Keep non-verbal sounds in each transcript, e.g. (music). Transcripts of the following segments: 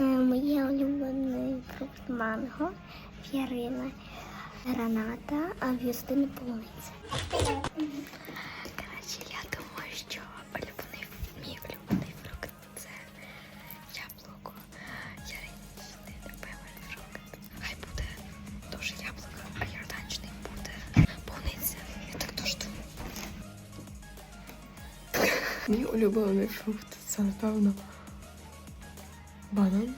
Е, Моє улюблений фрукт манго, в граната, а в Юстини полуниця. Коротше, я думаю, що улюблений, мій улюблений фрукт це яблуко. Яринічний любимий фрукт. Хай буде теж яблуко, а ярданчний буде полуниця. Я так теж думаю. Мій улюблений фрукт це, напевно, банан.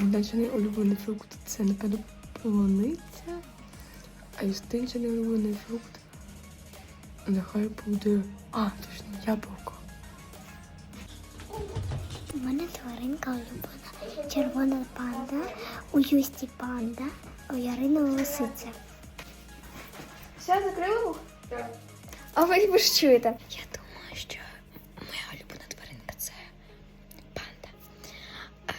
Віддачений улюблений фрукт це, напевно, полуниця. А істинчений улюблений фрукт нехай буде. А, точно, яблуко. У мене тваринка улюблена. Червона панда, у Юсті панда, у Ярини лисиця. Все, закрили вух? А ви ж чуєте? Я думаю, що моя улюблена тваринка це панда. А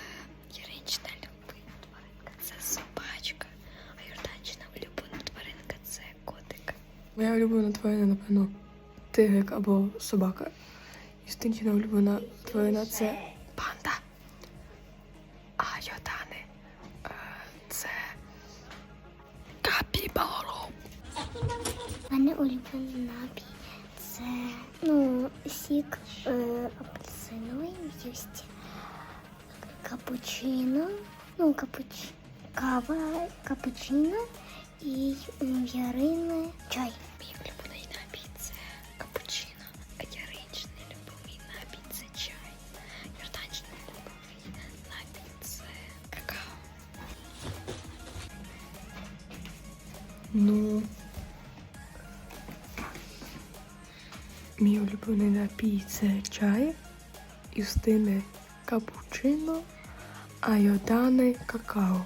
Яринчина улюблена тваринка це собачка. А Йорданчина улюблена тваринка це котик. Моя улюблена тварина, напевно, тигрик або собака. Істинчина улюблена тварина це панда. А йодани е, це капібаро. У мене улюблений напій це ну, сік е, апельсиновий Юсті. Капучино, ну, капуч... кава, капучино і Ярини чай. Ну. Мій улюблений напій це чай, Юстини капучино, а Йодани какао.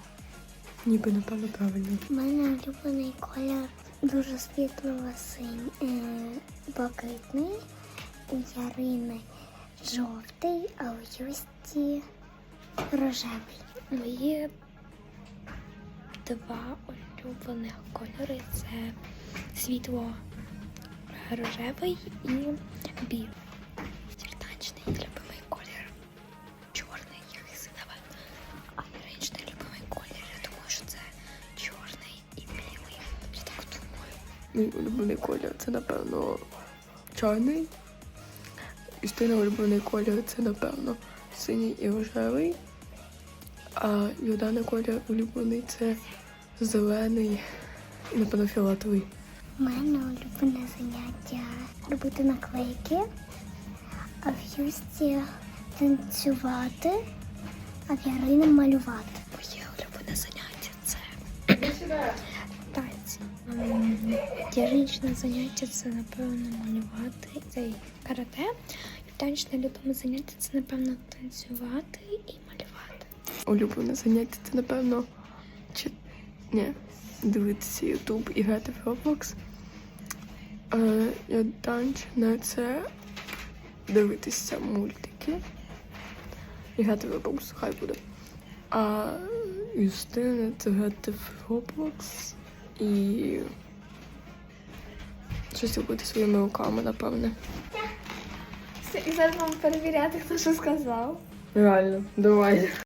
Ніби напевно правильно. У мене улюблений колір дуже світлого синь, е, блакитний, у Ярини жовтий, а у Юсті рожевий. Мої два улюблених кольори це світло рожевий і білий. Сертачний любимий колір чорний, як синеве. А любимий колір, я думаю, що це чорний і білий. Мій улюблений колір це, напевно, чорний. Юстина улюблений колір це, напевно, синій і рожевий. А Йодани колір улюблений це зелений і, напевно, фіолетовий. У мене улюблене заняття робити наклейки, а в Юсті танцювати, а в Ярині малювати. Моє улюблене заняття це (coughs) танці. Яричне заняття це, напевно, малювати. Це і карате. Танчне любиме заняття це, напевно, танцювати і малювати. Улюблене заняття це, напевно, чи... Ні, дивитися Ютуб і грати в Roblox. Е, я танчне це дивитися мультики і грати в Roblox, хай буде. А Юстина це грати в Roblox і щось робити своїми руками, напевне. І зараз вам перевіряти, хто що сказав. Реально, давай.